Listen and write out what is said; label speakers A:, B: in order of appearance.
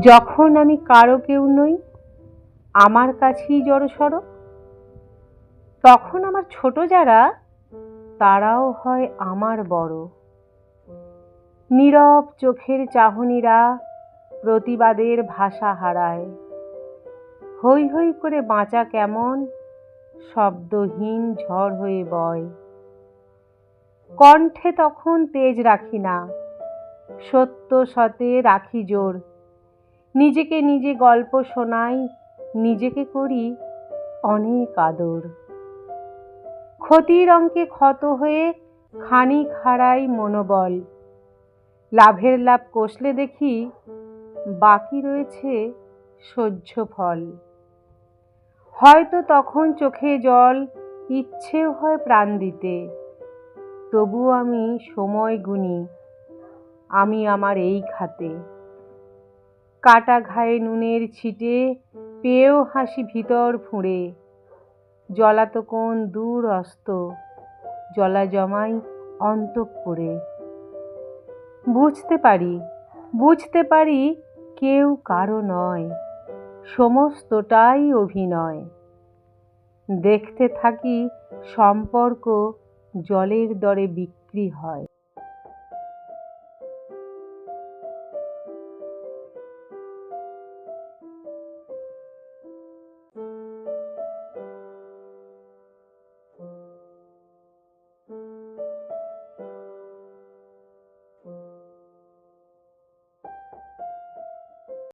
A: যখন আমি কারও কেউ নই, আমার কাছেই জড়সড়। তখন আমার ছোট যারা, তারাও হয় আমার বড়। নীরব চোখের চাহনিরা প্রতিবাদের ভাষা হারায়। হৈ হৈ করে বাঁচা কেমন? শব্দহীন ঝড় হয়ে বয়। কণ্ঠে তখন তেজ রাখি না। সত্য সতে রাখি জোর। নিজেকে নিজে গল্প শোনাই, নিজেকে করি অনেক আদর। ক্ষতির অঙ্কে ক্ষত হয়ে খানিক হারাই মনোবল। লাভের লাভ কষলে দেখি বাকি রয়েছে সহ্য ফল। হয়তো তখন চোখে জল, ইচ্ছেও হয় প্রাণ দিতে। তবু আমি সময় গুনি, আমি আমার এই খাতে। কাটা ঘায়ে নুনের ছিটে, পেয়েও হাসি ভিতর ফুঁড়ে। জলাত কোন দূর অস্ত, জলা জমাই অন্তঃপুরে বুঝতে পারি বুঝতে পারি কেউ কারও নয়, সমস্তটাই অভিনয়। দেখতে থাকি সম্পর্ক জলের দরে বিক্রি হয়।